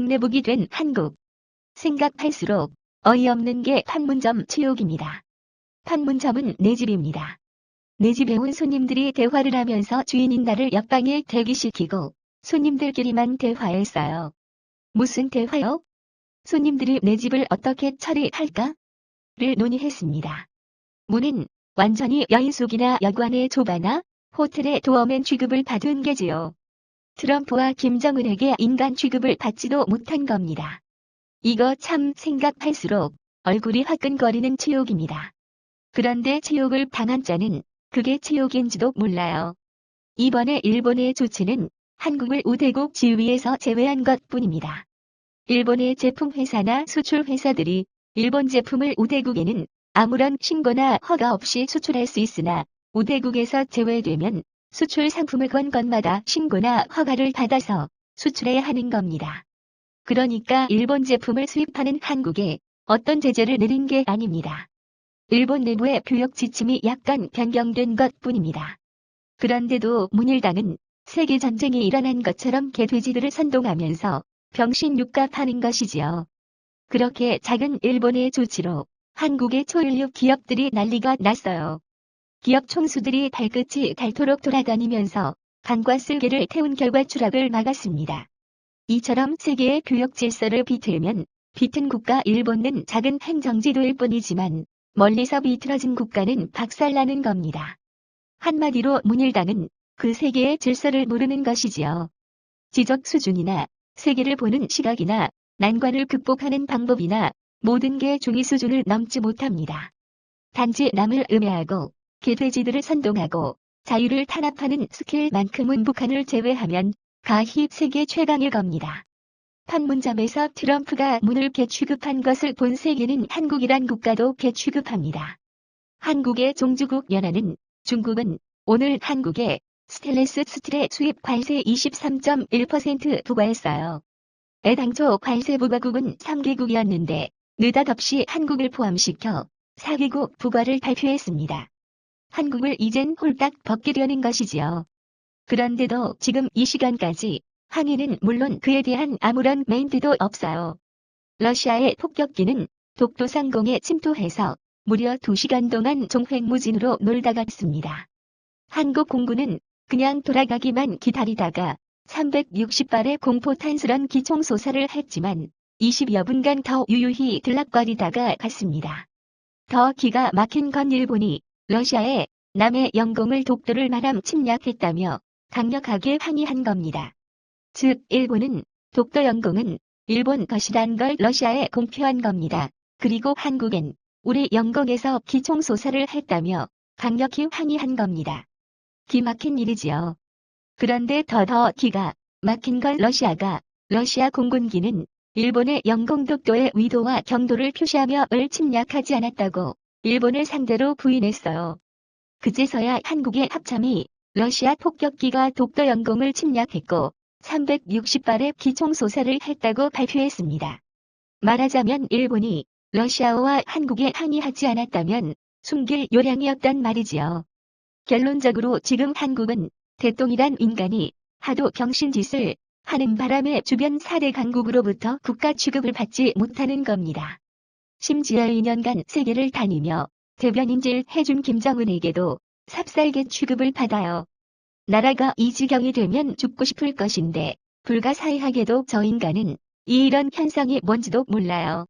내복이 된 한국. 생각할수록 어이없는 게 판문점 치욕입니다. 판문점은 내 집입니다. 내 집에 온 손님들이 대화를 하면서 주인인 나를 옆방에 대기시키고 손님들끼리만 대화했어요. 무슨 대화요? 손님들이 내 집을 어떻게 처리할까? 를 논의했습니다. 문은 완전히 여인숙이나 여관의 조바나 호텔의 도어맨 취급을 받은 게지요. 트럼프와 김정은에게 인간 취급을 받지도 못한 겁니다. 이거 참 생각할수록 얼굴이 화끈거리는 치욕입니다. 그런데 치욕을 당한 자는 그게 치욕인지도 몰라요. 이번에 일본의 조치는 한국을 우대국 지위에서 제외한 것 뿐입니다. 일본의 제품회사나 수출회사들이 일본 제품을 우대국에는 아무런 신고나 허가 없이 수출할 수 있으나 우대국에서 제외되면 수출 상품을 건 것마다 신고나 허가를 받아서 수출해야 하는 겁니다. 그러니까 일본 제품을 수입하는 한국에 어떤 제재를 내린 게 아닙니다. 일본 내부의 교역 지침이 약간 변경된 것 뿐입니다. 그런데도 문일당은 세계 전쟁이 일어난 것처럼 개돼지들을 선동하면서 병신 육갑하는 것이지요. 그렇게 작은 일본의 조치로 한국의 초일류 기업들이 난리가 났어요. 기업 총수들이 발끝이 닳도록 돌아다니면서 강과 쓸개를 태운 결과 추락을 막았습니다. 이처럼 세계의 교역 질서를 비틀면 비튼 국가 일본은 작은 행정지도일 뿐이지만 멀리서 비틀어진 국가는 박살나는 겁니다. 한마디로 문일당은 그 세계의 질서를 모르는 것이지요. 지적 수준이나 세계를 보는 시각이나 난관을 극복하는 방법이나 모든 게 중위 수준을 넘지 못합니다. 단지 남을 음해하고 개돼지들을 선동하고 자유를 탄압하는 스킬만큼은 북한을 제외하면 가히 세계 최강일 겁니다. 판문점에서 트럼프가 문을 개취급한 것을 본 세계는 한국이란 국가도 개취급합니다. 한국의 종주국 연합은 중국은 오늘 한국에 스테인리스 스틸의 수입 관세 23.1% 부과했어요. 애당초 관세 부과국은 3개국이었는데 느닷없이 한국을 포함시켜 4개국 부과를 발표했습니다. 한국을 이젠 홀딱 벗기려는 것이지요. 그런데도 지금 이 시간까지 항해는 물론 그에 대한 아무런 멘트도 없어요. 러시아의 폭격기는 독도 상공에 침투해서 무려 2시간 동안 종횡무진으로 놀다 갔습니다. 한국 공군은 그냥 돌아가기만 기다리다가 360발의 공포탄스런 기총소사를 했지만 20여 분간 더 유유히 들락거리다가 갔습니다. 더 기가 막힌 건 일본이 러시아에 남의 영공을 독도를 마람 침략했다며 강력하게 항의한 겁니다. 즉 일본은 독도 영공은 일본 것이란 걸 러시아에 공표한 겁니다. 그리고 한국엔 우리 영공에서 기총소사를 했다며 강력히 항의한 겁니다. 기막힌 일이지요. 그런데 더더 기가 막힌 걸 러시아가 러시아 공군기는 일본의 영공 독도의 위도와 경도를 표시하며 을 침략하지 않았다고 일본을 상대로 부인했어요. 그제서야 한국의 합참이 러시아 폭격기가 독도 영공을 침략했고 360발의 기총소사를 했다고 발표했습니다. 말하자면 일본이 러시아와 한국에 항의하지 않았다면 숨길 요량이었단 말이지요. 결론적으로 지금 한국은 대똥이란 인간이 하도 병신짓을 하는 바람에 주변 4대 강국으로부터 국가 취급을 받지 못하는 겁니다. 심지어 2년간 세계를 다니며 대변인질 해준 김정은에게도 삽살개 취급을 받아요. 나라가 이 지경이 되면 죽고 싶을 것인데 불가사의하게도 저 인간은 이 이런 현상이 뭔지도 몰라요.